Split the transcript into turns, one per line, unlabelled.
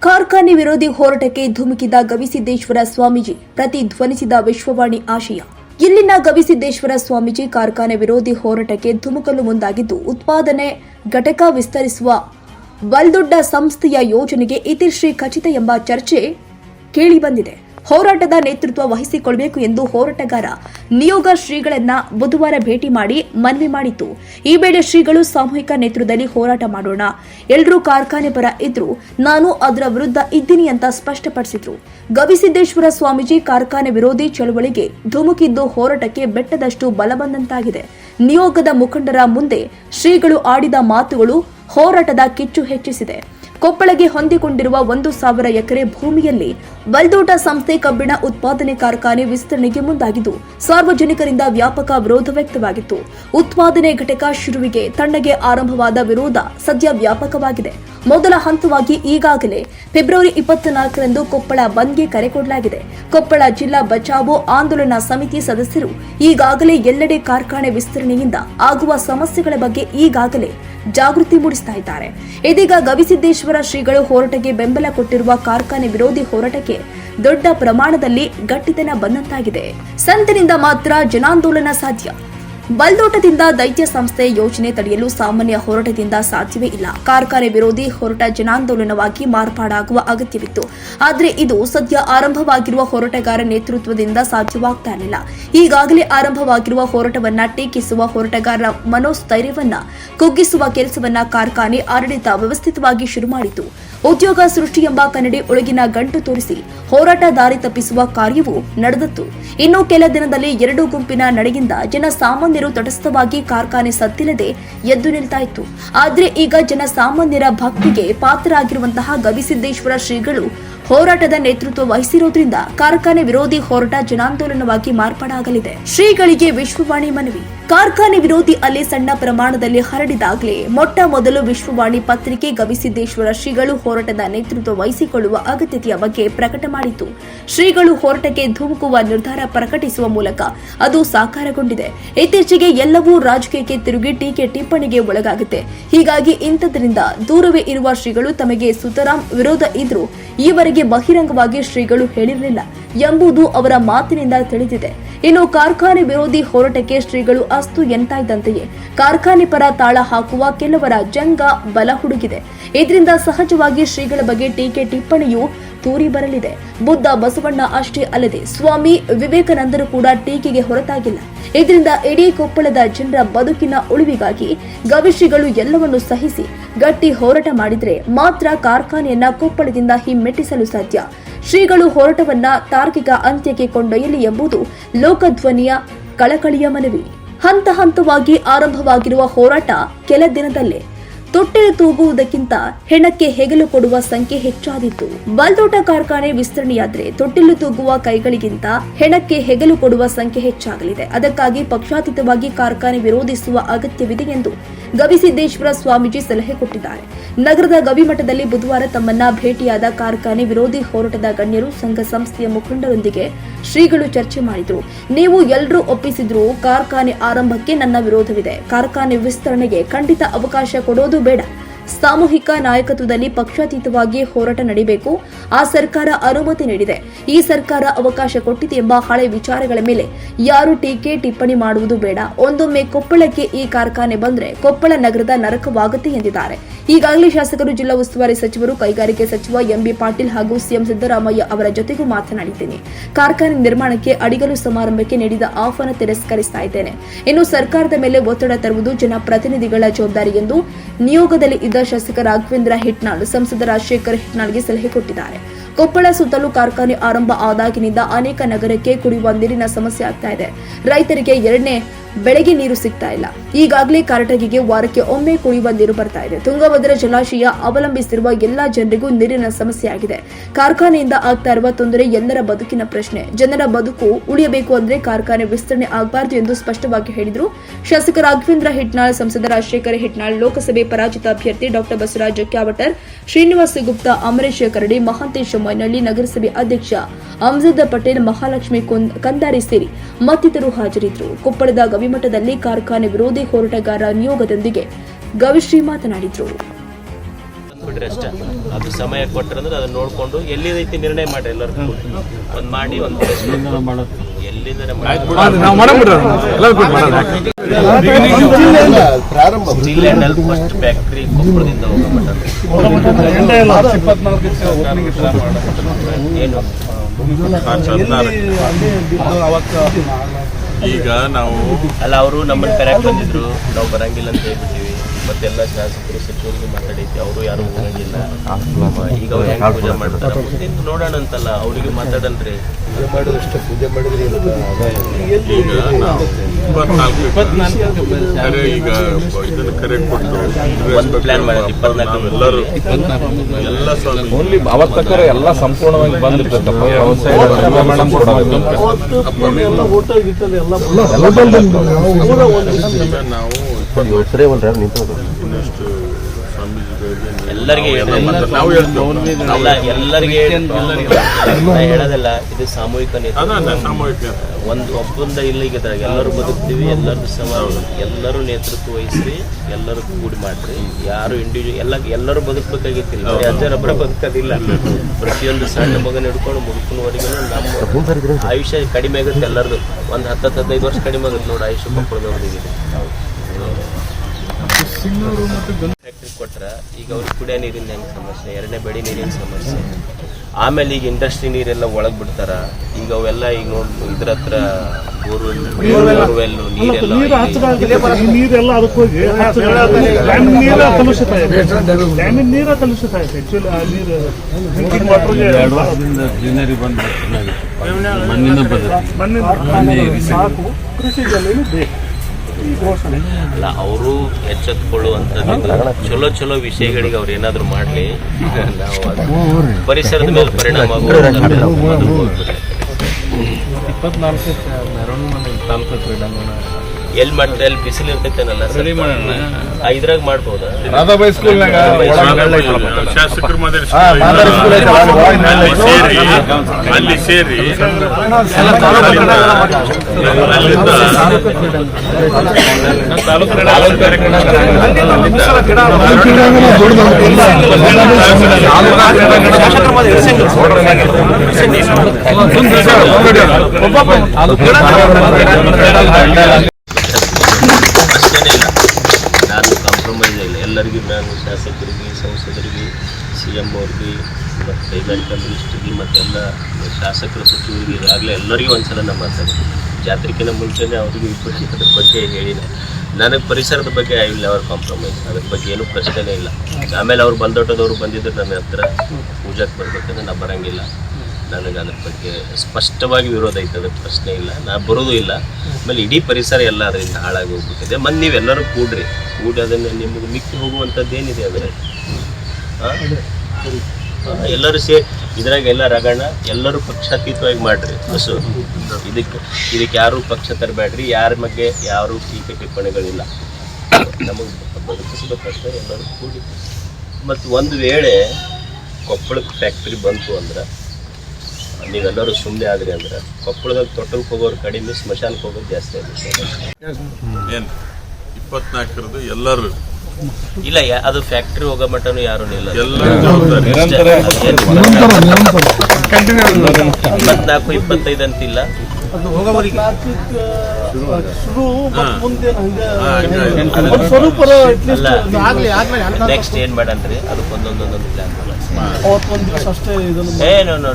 ಕಾರ್ಖಾನೆ ವಿರೋಧಿ ಹೋರಾಟಕ್ಕೆ ಧುಮುಕಿದ ಗವಿಸಿದ್ದೇಶ್ವರ ಸ್ವಾಮೀಜಿ, ಪ್ರತಿಧ್ವನಿಸಿದ ವಿಶ್ವವಾಣಿ ಆಶಯ. ಇಲ್ಲಿನ ಗವಿಸಿದ್ದೇಶ್ವರ ಸ್ವಾಮೀಜಿ ಕಾರ್ಖಾನೆ ವಿರೋಧಿ ಹೋರಾಟಕ್ಕೆ ಧುಮುಕಲು ಮುಂದಾಗಿದ್ದು, ಉತ್ಪಾದನೆ, ಘಟಕ ವಿಸ್ತರಿಸುವ ಬಲ್ದೊಡ್ಡ ಸಂಸ್ಥೆಯ ಯೋಜನೆಗೆ ಇತಿಶ್ರೀ ಖಚಿತ ಎಂಬ ಚರ್ಚೆ ಕೇಳಿಬಂದಿದೆ ಹೋರಾಟದ ನೇತೃತ್ವ ವಹಿಸಿಕೊಳ್ಳಬೇಕು ಎಂದು ಹೋರಾಟಗಾರ ನಿಯೋಗ ಶ್ರೀಗಳನ್ನ ಬುಧವಾರ ಭೇಟಿ ಮಾಡಿ ಮನವಿ ಮಾಡಿತು ಈ ವೇಳೆ ಶ್ರೀಗಳು ಸಾಮೂಹಿಕ ನೇತೃತ್ವದಲ್ಲಿ ಹೋರಾಟ ಮಾಡೋಣ. ಎಲ್ಲರೂ ಕಾರ್ಖಾನೆ ಪರ ಇದ್ರು. ನಾನು ಅದರ ವಿರುದ್ಧ ಇದ್ದೀನಿ ಅಂತ ಸ್ಪಷ್ಟಪಡಿಸಿದ್ರು. ಗವಿಸಿದ್ದೇಶ್ವರ ಸ್ವಾಮೀಜಿ ಕಾರ್ಖಾನೆ ವಿರೋಧಿ ಚಳವಳಿಗೆ ಧುಮುಕಿದ್ದು ಹೋರಾಟಕ್ಕೆ ಬೆಟ್ಟದಷ್ಟು ಬಲ ಬಂದಂತಾಗಿದೆ ನಿಯೋಗದ ಮುಖಂಡರ ಮುಂದೆ ಶ್ರೀಗಳು ಆಡಿದ ಮಾತುಗಳು ಹೋರಾಟದ ಕಿಚ್ಚು ಹೆಚ್ಚಿಸಿದೆ. ಕೊಪ್ಪಳಗೆ ಹೊಂದಿಕೊಂಡಿರುವ ಒಂದು ಸಾವಿರ ಎಕರೆ ಭೂಮಿಯಲ್ಲಿ ಬಲ್ದೋಟ ಸಂಸ್ಥೆ ಕಬ್ಬಿಣ ಉತ್ಪಾದನೆ ಕಾರ್ಖಾನೆ ವಿಸ್ತರಣೆಗೆ ಮುಂದಾಗಿದ್ದು, ಸಾರ್ವಜನಿಕರಿಂದ ವ್ಯಾಪಕ ವಿರೋಧ ವ್ಯಕ್ತವಾಗಿತ್ತು. ಉತ್ಪಾದನೆ ಘಟಕ ಶುರುವಿಗೆ ತಣ್ಣಗೆ ಆರಂಭವಾದ ವಿರೋಧ ಸದ್ಯ ವ್ಯಾಪಕವಾಗಿದೆ. ಮೊದಲ ಹಂತವಾಗಿ ಈಗಾಗಲೇ ಫೆಬ್ರವರಿ ಇಪ್ಪತ್ನಾಲ್ಕರಂದು ಕೊಪ್ಪಳ ಬಂದ್ಗೆ ಕರೆ ಕೊಡಲಾಗಿದೆ. ಕೊಪ್ಪಳ ಜಿಲ್ಲಾ ಬಚಾವೋ ಆಂದೋಲನ ಸಮಿತಿ ಸದಸ್ಯರು ಈಗಾಗಲೇ ಎಲ್ಲೆಡೆ ಕಾರ್ಖಾನೆ ವಿಸ್ತರಣೆಯಿಂದ ಆಗುವ ಸಮಸ್ಯೆಗಳ ಬಗ್ಗೆ ಈಗಾಗಲೇ ಜಾಗೃತಿ ಮೂಡಿಸ್ತಾ ಇದ್ದಾರೆ. ಇದೀಗ ಗವಿಸಿದ್ದೇಶ್ವರ ಶ್ರೀಗಳು ಹೋರಾಟಕ್ಕೆ ಬೆಂಬಲ ಕೊಟ್ಟಿರುವ ಕಾರ್ಖಾನೆ ವಿರೋಧಿ ಹೋರಾಟಕ್ಕೆ ದೊಡ್ಡ ಪ್ರಮಾಣದಲ್ಲಿ ಗಟ್ಟಿತನ ಬಂದಂತಾಗಿದೆ. ಸಂತಿನಿಂದ ಮಾತ್ರ ಜನಾಂದೋಲನ ಸಾಧ್ಯ. ಬಲ್ದೋಟದಿಂದ ದೈತ್ಯ ಸಂಸ್ಥೆ ಯೋಜನೆ ತಡೆಯಲು ಸಾಮಾನ್ಯ ಹೋರಾಟದಿಂದ ಸಾಧ್ಯವೇ ಇಲ್ಲ. ಕಾರ್ಖಾನೆ ವಿರೋಧಿ ಹೋರಾಟ ಜನಾಂದೋಲನವಾಗಿ ಮಾರ್ಪಾಡಾಗುವ ಅಗತ್ಯವಿತ್ತು. ಆದರೆ ಇದು ಸದ್ಯ ಆರಂಭವಾಗಿರುವ ಹೋರಾಟಗಾರ ನೇತೃತ್ವದಿಂದ ಸಾಧ್ಯವಾಗ್ತಾ ಇರಲಿಲ್ಲ. ಈಗಾಗಲೇ ಆರಂಭವಾಗಿರುವ ಹೋರಾಟವನ್ನ ಟೀಕಿಸುವ ಹೋರಾಟಗಾರರ ಮನೋಸ್ಥೈರ್ಯವನ್ನ ಕುಗ್ಗಿಸುವ ಕೆಲಸವನ್ನ ಕಾರ್ಖಾನೆ ಆಡಳಿತ ವ್ಯವಸ್ಥಿತವಾಗಿ ಶುರು ಮಾಡಿತು ಉದ್ಯೋಗ ಸೃಷ್ಟಿ ಎಂಬ ಕನ್ನಡಿ ಒಳಗಿನ ಗಂಟು ತೋರಿಸಿ ಹೋರಾಟ ದಾರಿ ತಪ್ಪಿಸುವ ಕಾರ್ಯವು ನಡೆದಿತ್ತು ಇನ್ನು ಕೆಲ ದಿನದಲ್ಲಿ ಎರಡು ಗುಂಪಿನ ನಡೆಯಿಂದ ಜನಸಾಮಾನ್ಯರು ತಟಸ್ಥವಾಗಿ ಕಾರ್ಖಾನೆ ಸತ್ತಿಲ್ಲದೆ ಎದ್ದು ನಿಲ್ತಾ ಇತ್ತು ಆದ್ರೆ ಈಗ ಜನಸಾಮಾನ್ಯರ ಭಕ್ತಿಗೆ ಪಾತ್ರರಾಗಿರುವಂತಹ ಗವಿಸಿದ್ದೇಶ್ವರ ಶ್ರೀಗಳು ಹೋರಾಟದ ನೇತೃತ್ವ ವಹಿಸಿರೋದ್ರಿಂದ ಕಾರ್ಖಾನೆ ವಿರೋಧಿ ಹೋರಾಟ ಜನಾಂದೋಲನವಾಗಿ ಮಾರ್ಪಾಡಾಗಲಿದೆ. ಶ್ರೀಗಳಿಗೆ ವಿಶ್ವವಾಣಿ ಮನವಿ. ಕಾರ್ಖಾನೆ ವಿರೋಧಿ ಅಲೆ ಸಣ್ಣ ಪ್ರಮಾಣದಲ್ಲಿ ಹರಡಿದಾಗಲೇ ಮೊಟ್ಟ ಮೊದಲು ವಿಶ್ವವಾಣಿ ಪತ್ರಿಕೆ ಗವಿಸಿದ್ದೇಶ್ವರ ಶ್ರೀಗಳು ಹೋರಾಟದ ನೇತೃತ್ವ ವಹಿಸಿಕೊಳ್ಳುವ ಅಗತ್ಯತೆಯ ಬಗ್ಗೆ ಪ್ರಕಟ ಮಾಡಿತು. ಶ್ರೀಗಳು ಹೋರಾಟಕ್ಕೆ ಧುಮುಕುವ ನಿರ್ಧಾರ ಪ್ರಕಟಿಸುವ ಮೂಲಕ ಅದು ಸಾಕಾರಗೊಂಡಿದೆ. ಇತ್ತೀಚೆಗೆ ಎಲ್ಲವೂ ರಾಜಕೀಯಕ್ಕೆ ತಿರುಗಿ ಟೀಕೆ ಟಿಪ್ಪಣಿಗೆ ಒಳಗಾಗುತ್ತೆ. ಹೀಗಾಗಿ ಇಂಥದ್ರಿಂದ ದೂರವೇ ಇರುವ ಶ್ರೀಗಳು ತಮಗೆ ಸುತರಾಂ ವಿರೋಧ ಇದ್ರೂ ಈವರೆಗೆ ಬಹಿರಂಗವಾಗಿ ಶ್ರೀಗಳು ಹೇಳಿರಲಿಲ್ಲ ಎಂಬುದು ಅವರ ಮಾತಿನಿಂದ ತಿಳಿದಿದೆ. ಇನ್ನು ಕಾರ್ಖಾನೆ ವಿರೋಧಿ ಹೋರಾಟಕ್ಕೆ ಶ್ರೀಗಳು ಅಸ್ತು ಎಂತಾಯ್ದಂತೆಯೇ. ಕಾರ್ಖಾನೆ ಪರ ತಾಳ ಹಾಕುವ ಕೆಲವರ ಜಂಗ ಬಲ ಹುಡುಗಿದೆ. ಇದರಿಂದ ಸಹಜವಾಗಿ ಶ್ರೀಗಳ ಬಗ್ಗೆ ಟೀಕೆ ಟಿಪ್ಪಣಿಯು ತೂರಿ ಬರಲಿದೆ. ಬುದ್ಧ ಬಸವಣ್ಣ ಅಷ್ಟೇ ಅಲ್ಲದೆ ಸ್ವಾಮಿ ವಿವೇಕಾನಂದರು ಕೂಡ ಟೀಕೆಗೆ ಹೊರತಾಗಿಲ್ಲ. ಇದರಿಂದ ಇಡೀ ಕೊಪ್ಪಳದ ಜನರ ಬದುಕಿನ ಉಳಿವಿಗಾಗಿ ಗವಿಶ್ರೀಗಳು ಎಲ್ಲವನ್ನು ಸಹಿಸಿ ಗಟ್ಟಿ ಹೋರಾಟ ಮಾಡಿದರೆ ಮಾತ್ರ ಕಾರ್ಖಾನೆಯನ್ನ ಕೊಪ್ಪಳದಿಂದ ಹಿಮ್ಮೆಟ್ಟಿಸಲು ಸಾಧ್ಯ. ಶ್ರೀಗಳು ಹೋರಾಟವನ್ನ ತಾರ್ಕಿಕ ಅಂತ್ಯಕ್ಕೆ ಕೊಂಡೊಯ್ಯಲಿ ಎಂಬುದು ಲೋಕಧ್ವನಿಯ ಕಳಕಳಿಯ ಮನವಿ. ಹಂತ ಹಂತವಾಗಿ ಆರಂಭವಾಗಿರುವ ಹೋರಾಟ ಕೆಲ ದಿನದಲ್ಲೇ ತೊಟ್ಟೆಗೆ ತೂಗುವುದಕ್ಕಿಂತ ಹೆಣಕ್ಕೆ ಹೆಗಲು ಕೊಡುವ ಸಂಖ್ಯೆ ಹೆಚ್ಚಾದಿತ್ತು ಬಲ್ದೋಟ ಕಾರ್ಖಾನೆ ವಿಸ್ತರಣೆಯಾದ್ರೆ ತೊಟ್ಟಿಲು ತೂಗುವ ಕೈಗಳಿಗಿಂತ ಹೆಣಕ್ಕೆ ಹೆಗಲು ಕೊಡುವ ಸಂಖ್ಯೆ ಹೆಚ್ಚಾಗಲಿದೆ. ಅದಕ್ಕಾಗಿ ಪಕ್ಷಾತೀತವಾಗಿ ಕಾರ್ಖಾನೆ ವಿರೋಧಿಸುವ ಅಗತ್ಯವಿದೆ ಎಂದು ಗವಿಸಿದ್ದೇಶ್ವರ ಸ್ವಾಮೀಜಿ ಸಲಹೆ ಕೊಟ್ಟಿದ್ದಾರೆ. ನಗರದ ಗವಿಮಠದಲ್ಲಿ ಬುಧವಾರ ತಮ್ಮನ್ನ ಭೇಟಿಯಾದ ಕಾರ್ಖಾನೆ ವಿರೋಧಿ ಹೋರಾಟದ ಗಣ್ಯರು ಸಂಘ ಸಂಸ್ಥೆಯ ಮುಖಂಡರೊಂದಿಗೆ ಶ್ರೀಗಳು ಚರ್ಚೆ ಮಾಡಿದ್ರು. ನೀವು ಎಲ್ಲರೂ ಒಪ್ಪಿಸಿದ್ರು ಕಾರ್ಖಾನೆ ಆರಂಭಕ್ಕೆ ನನ್ನ ವಿರೋಧವಿದೆ. ಕಾರ್ಖಾನೆ ವಿಸ್ತರಣೆಗೆ ಖಂಡಿತ ಅವಕಾಶ ಕೊಡೋದು ಬೇಡ. ಸಾಮೂಹಿಕ ನಾಯಕತ್ವದಲ್ಲಿ ಪಕ್ಷಾತೀತವಾಗಿ ಹೋರಾಟ ನಡೆಯಬೇಕು ಆ ಸರ್ಕಾರ ಅನುಮತಿ ನೀಡಿದೆ. ಈ ಸರ್ಕಾರ ಅವಕಾಶ ಕೊಟ್ಟಿದೆ ಎಂಬ ಹಳೆ ವಿಚಾರಗಳ ಮೇಲೆ ಯಾರು ಟೀಕೆ ಟಿಪ್ಪಣಿ ಮಾಡುವುದು ಬೇಡ. ಒಂದೊಮ್ಮೆ ಕೊಪ್ಪಳಕ್ಕೆ ಈ ಕಾರ್ಖಾನೆ ಬಂದ್ರೆ ಕೊಪ್ಪಳ ನಗರದ ನರಕವಾಗುತ್ತೆ ಎಂದಿದ್ದಾರೆ. ಈಗಾಗಲೇ ಶಾಸಕರು ಜಿಲ್ಲಾ ಉಸ್ತುವಾರಿ ಸಚಿವರು, ಕೈಗಾರಿಕೆ ಸಚಿವ ಎಂಬಿ ಪಾಟೀಲ್ ಹಾಗೂ ಸಿಎಂ ಸಿದ್ದರಾಮಯ್ಯ ಅವರ ಜೊತೆಗೂ ಮಾತನಾಡಿದ್ದೇನೆ. ಕಾರ್ಖಾನೆ ನಿರ್ಮಾಣಕ್ಕೆ ಅಡಿಗಲು ಸಮಾರಂಭಕ್ಕೆ ನೀಡಿದ ಆಹ್ವಾನ ತಿರಸ್ಕರಿಸ್ತಾ ಇದ್ದೇನೆ. ಇನ್ನು ಸರ್ಕಾರದ ಮೇಲೆ ಒತ್ತಡ ತರುವುದು ಜನಪ್ರತಿನಿಧಿಗಳ ಜವಾಬ್ದಾರಿ ಎಂದು ನಿಯೋಗದಲ್ಲಿ ಇದ್ದ ಶಾಸಕ ರಾಘವೇಂದ್ರ ಹಿಟ್ನಾಳ್, ಸಂಸದ ರಾಜಶೇಖರ್ ಹಿಟ್ನಾಳ್ಗೆ ಸಲಹೆ ಕೊಟ್ಟಿದ್ದಾರೆ. ಕೊಪ್ಪಳ ಸುತ್ತಲೂ ಕಾರ್ಖಾನೆ ಆರಂಭ ಆದಾಗಿನಿಂದ ಅನೇಕ ನಗರಕ್ಕೆ ಕುಡಿಯುವ ನೀರಿನ ಸಮಸ್ಯೆ ಆಗ್ತಾ ಇದೆ. ರೈತರಿಗೆ ಎರಡನೇ ಬೆಳೆಗೆ ನೀರು ಸಿಗ್ತಾ ಇಲ್ಲ. ಈಗಾಗಲೇ ಕಾರಟಗಿಗೆ ವಾರಕ್ಕೆ ಒಮ್ಮೆ ಕುಡಿಯುವ ನೀರು ಬರ್ತಾ ಇದೆ. ತುಂಗಭದ್ರಾ ಜಲಾಶಯ ಅವಲಂಬಿಸಿರುವ ಎಲ್ಲಾ ಜನರಿಗೂ ನೀರಿನ ಸಮಸ್ಯೆ ಆಗಿದೆ. ಕಾರ್ಖಾನೆಯಿಂದ ಆಗ್ತಾ ಇರುವ ತೊಂದರೆ ಎಲ್ಲರ ಬದುಕಿನ ಪ್ರಶ್ನೆ. ಜನರ ಬದುಕು ಉಳಿಯಬೇಕು ಅಂದ್ರೆ ಕಾರ್ಖಾನೆ ವಿಸ್ತರಣೆ ಆಗಬಾರದು ಎಂದು ಸ್ಪಷ್ಟವಾಗಿ ಹೇಳಿದರು. ಶಾಸಕ ರಾಘವೇಂದ್ರ ಹಿಟ್ನಾಳ್, ಸಂಸದ ರಾಜಶೇಖರ್ ಹಿಟ್ನಾಳ್, ಲೋಕಸಭೆ ಪರಾಜಿತ ಅಭ್ಯರ್ಥಿ ಡಾಕ್ಟರ್ ಬಸವರಾಜ ಕ್ಯಾವಟರ್ ಶ್ರೀನಿವಾಸ ಗುಪ್ತಾ ಅಮರೇಶ ಕರಡಿ ಮಹಾಂತೇಶ ಮೊಯ್ನಳ್ಳಿ ನಗರಸಭೆ ಅಧ್ಯಕ್ಷ ಅಮ್ಜದ್ ಪಟೇಲ್ ಮಹಾಲಕ್ಷ್ಮಿ ಕುಂದ್- ಕಂದಾರಿ ಸೇರಿ ಮತ್ತಿತರರು ಹಾಜರಿದ್ದರು. ಕೊಪ್ಪಳದ ಗವಿಮಠದಲ್ಲಿ ಕಾರ್ಖಾನೆ ವಿರೋಧಿ ಹೋರಾಟಗಾರ ನಿಯೋಗದೊಂದಿಗೆ ಗವಿಶ್ರೀ ಮಾತನಾಡಿದರು.
ಅಷ್ಟ. ಅದು ಸಮಯ ಕೊಟ್ರಂದ್ರೆ ಅದನ್ನ ನೋಡ್ಕೊಂಡು ರೀತಿ ನಿರ್ಣಯ ಮಾಡ್ರಿ ಎಲ್ಲರೂ ಒಂದ್ ಮಾಡಿ ಒಂದು
ಪ್ರಾರಂಭ
ಫಸ್ಟ್ ಫ್ಯಾಕ್ಟ್ರಿ ಕೊಪ್ಪಳದಿಂದ ಏನು
ಈಗ ನಾವು
ಅಲ್ಲ ಅವರು ನಮ್ಮನ್ನ ಕರೆಕ್ಟ್ ಬಂದಿದ್ರು. ನಾವು ಬರಂಗಿಲ್ಲ ಅಂತ ಹೇಳ್ಬಿಟ್ಟಿವಿ. ಮತ್ತೆಲ್ಲ ಶಾಸಕರು ಸಚಿವರಿಗೆ ಮಾತಾಡೈತಿ ಅವರು ಯಾರು ಹೋಗಂಗಿಲ್ಲ. ಈಗ ಅವ್ರು ಹೆಂಗ್ ಪೂಜೆ ಮಾಡ್ತಾರೆ? ಮುಂದಿನ ನೋಡೋಣ ಅಂತಲ್ಲ ಅವ್ರಿಗೆ ಮಾತಾಡನ್ರಿ
ಪೂಜೆ ಮಾಡಿದಷ್ಟು ಪೂಜೆ ಮಾಡಿದ್ರೆ.
ಈಗ ನಾವು ಇಪ್ಪತ್ನಾಲ್ಕು ಕರೆ ಈಗ ಇದನ್ನ ಕರೆ ಕೊಟ್ಟು
ಒಂದು ಪ್ಲಾನ್ ಮಾಡಿದ್ವಿ ಇಪ್ಪತ್ನಾಲ್ಕು
ಎಲ್ಲರೂ ಎಲ್ಲ ಸ್ವಾಮಿ
ಓನ್ಲಿ ಅವತ್ತಕ್ಕರ ಎಲ್ಲ ಸಂಪೂರ್ಣವಾಗಿ ಬಂದಿರ್ತಕ್ಕಪ್ಪ ವ್ಯವಸಾಯ ಮೇಡಮ್
ಈಗ
ಎಲ್ಲ
ನಾವು
ಹೇಳೋದಲ್ಲ. ಇದು ಸಾಮೂಹಿಕ ಒಂದು ಒಬ್ಬಂದ ಇಲ್ಲಿಗೆ ಎಲ್ಲರೂ ಬದುಕ್ತೀವಿ ಎಲ್ಲರೂ ಸಮ ಎಲ್ಲರೂ ನೇತೃತ್ವ ವಹಿಸಿ ಎಲ್ಲರೂ ಕೂಡಿ ಮಾಡ್ರಿ. ಯಾರು ಇಂಡಿವಿಜುವಲ್ ಎಲ್ಲ ಎಲ್ಲರೂ ಬದುಕಬೇಕಾಗಿತ್ತಿಲ್ಲ. ಬರೀ ಅಜ್ಜರೊಬ್ಬರ ಬದುಕೋದಿಲ್ಲ. ಪ್ರತಿಯೊಂದು ಸಣ್ಣ ಮಗನ ಹಿಡ್ಕೊಂಡು ಮುದುಕನವರೆಗೂ ನಮ್ಮ ಆಯುಷ್ಯ ಕಡಿಮೆ ಆಗುತ್ತೆ ಎಲ್ಲರದು. ಒಂದು ಹತ್ತು ಹದಿನೈದು ವರ್ಷ ಕಡಿಮೆ ಆಗುತ್ತೆ ನೋಡಿ ಆಯುಷ್ಯ ಫ್ಯಾಕ್ಟ್ರಿ ಕೊಟ್ರ ಈಗ ಅವ್ರಿಗೆ ಕುಡಿಯೋ ನೀರಿನ ಹೆಂಗ್ ಸಮಸ್ಯೆ ಎರಡನೇ ಬೆಳೆ ನೀರಿನ ಸಮಸ್ಯೆ ಆಮೇಲೆ ಈಗ ಇಂಡಸ್ಟ್ರಿ ನೀರೆಲ್ಲ ಒಳಗ್ ಬಿಡ್ತಾರ ಈಗ ಅವೆಲ್ಲ ಈಗ ನೋಡ್ ಇದ್ರ ಹತ್ರ ಬೋರ್ವೆಲ್ ಬೋರ್ವೆಲ್ ನೀರೆಲ್ಲ
ನೀರೆಲ್ಲ ಅದಕ್ಕೆ ಹೋಗಿ ನೀರ ಕಲುಷಿತ ಇದೆ ಡ್ಯಾಮಿನ ನೀರ ಕಲುಷಿತ ಇದೆ ಆಕ್ಚುಲಿ ಆ ನೀರು ಡ್ರಿಂಕಿಂಗ್ ವಾಟರ್ಗೆ
ಗ್ರೀನರಿ ಬಂದ ಮಣ್ಣಿನ ಬದಲು
ಮಣ್ಣಿನ ಸಾಕು ಕೃಷಿ ಜಲ್ಲೆನೂ ಬೇಕು
ಅಲ್ಲ ಅವರು ಎಚ್ಚೆತ್ಕೊಳ್ಳುವಂಥದ್ದು ಚಲೋ ಚಲೋ ವಿಷಯಗಳಿಗೆ ಅವ್ರು ಏನಾದರೂ ಮಾಡ್ಲಿ. ನಾವು ಪರಿಸರದ ಮೇಲೆ ಪರಿಣಾಮ.
ಇಪ್ಪತ್ನಾಲ್ಕು ತಾಲೂಕು ಕ್ರೀಡಾಂಗಣ
ಎಲ್ಲಿ ಮಾಡ್ತಾರೆ ಅಲ್ಲಿ ಬಿಸಿಲು ಇರ್ತೈತೇನಲ್ಲ ಇದ್ರಾಗ ಮಾಡ್ಬೋದಾ
ಶಾಸಕರ
ಅಲ್ಲಿ
ಸೇರಿ ಅಲ್ಲಿ ಸೇರಿ ಅಲ್ಲಿಂದ
ನಾನು ಶಾಸಕರಿಗೆ, ಸಂಸದರಿಗೆ, ಸಿ ಎಂ ಅವ್ರಿಗೆ, ಮತ್ತು ಕೈಗಾರಿಕಾ ಮಿನಿಸ್ಟ್ರಿಗೆ ಮತ್ತೆಲ್ಲ ಶಾಸಕರ ಸಚಿವರಿಗೆ, ಈಗಾಗಲೇ ಎಲ್ಲರಿಗೂ ಒಂದ್ಸಲ ನಾನು ಮಾತಾಡಿದೆ ಮುಂಚೆನೇ ಅವರಿಗೆ ಇಬ್ಬರಿಗೆ ಅದ್ರ ಬಗ್ಗೆ ಹೇಳಿಲ್ಲ. ನನಗೆ ಪರಿಸರದ ಬಗ್ಗೆ ಐ ವಿಲ್ ಅವರ್ ಕಾಂಪ್ರಮೈಸ್. ಅದ್ರ ಬಗ್ಗೆ ಏನೂ ಪ್ರಶ್ನೆನೇ ಇಲ್ಲ. ಆಮೇಲೆ ಅವ್ರು ಬಂದೋಟದವ್ರು ಬಂದಿದ್ದರು ನನ್ನ ಹತ್ರ. ಪೂಜಾಕ್ಕೆ ಬರ್ಬೇಕಂದ್ರೆ ನಾನು ಬರಂಗಿಲ್ಲ. ನನಗೆ ಅದ್ರ ಬಗ್ಗೆ ಸ್ಪಷ್ಟವಾಗಿ ವಿರೋಧ ಐತೆ ಅದ್ರ ಪ್ರಶ್ನೆ ಇಲ್ಲ. ನಾ ಬರೋದು ಇಲ್ಲ. ಆಮೇಲೆ ಇಡೀ ಪರಿಸರ ಎಲ್ಲ ಅದರಿಂದ ಹಾಳಾಗಿ ಹೋಗ್ಬಿಟ್ಟಿದೆ. ಮತ್ತು ನೀವೆಲ್ಲರೂ ಕೂಡ್ರಿ. ಕೂಡಿ ಅದನ್ನು ನಿಮಗೆ ಮಿಕ್ಕಿ ಹೋಗುವಂಥದ್ದು ಏನಿದೆ ಅದರಲ್ಲಿ ಎಲ್ಲರೂ ಸೇ, ಇದ್ರಾಗ ಎಲ್ಲ ರಗಣ, ಎಲ್ಲರೂ ಪಕ್ಷಾತೀತವಾಗಿ ಮಾಡ್ರಿ. ಬಸ್ಸು ಇದಕ್ಕೆ ಇದಕ್ಕೆ ಯಾರು ಪಕ್ಷ ತರಬೇಡ್ರಿ. ಯಾರ ಬಗ್ಗೆ ಯಾರು ಟೀಕೆ ಟಿಪ್ಪಣಿಗಳಿಲ್ಲ. ನಮಗೆ ಬದುಕಿಸ್ಬೇಕಷ್ಟೇ ಎಲ್ಲರೂ ಕೂಡಿ. ಮತ್ತು ಒಂದು ವೇಳೆ ಕೊಪ್ಪಳಕ್ಕೆ ಫ್ಯಾಕ್ಟ್ರಿ ಬಂತು ಅಂದ್ರೆ ನೀವೆಲ್ಲರೂ ಸುಮ್ಮನೆ ಆದ್ರಿ ಅಂದ್ರೆ ಕೊಪ್ಪಳದಾಗ ತೊಟ್ಟಲ್ಗೆ ಹೋಗೋರು ಕಡಿಮೆ ಸ್ಮಶಾನಕ್ಕೆ ಹೋಗೋದು ಜಾಸ್ತಿ ಆಗುತ್ತೆ
ಏನು? ಇಪ್ಪತ್ನಾಲ್ಕರದು ಎಲ್ಲರೂ.
ಇಲ್ಲ ಯಾ- ಅದು ಫ್ಯಾಕ್ಟ್ರಿ ಹೋಗೋ ಮಟ್ಟನು ಯಾರು
ಇಲ್ಲ
ಇಪ್ಪತ್ನಾಲ್ಕು ಇಪ್ಪತ್ತೈದು ಅಂತಿಲ್ಲ. ನೆಕ್ಸ್ಟ್ ಏನ್ ಮಾಡನ್ರಿ ಅದಕ್ಕೆ ಒಂದೊಂದೊಂದೊಂದು ಪ್ಲಾನ್ ಏ ನೋ ನೋ ನೋ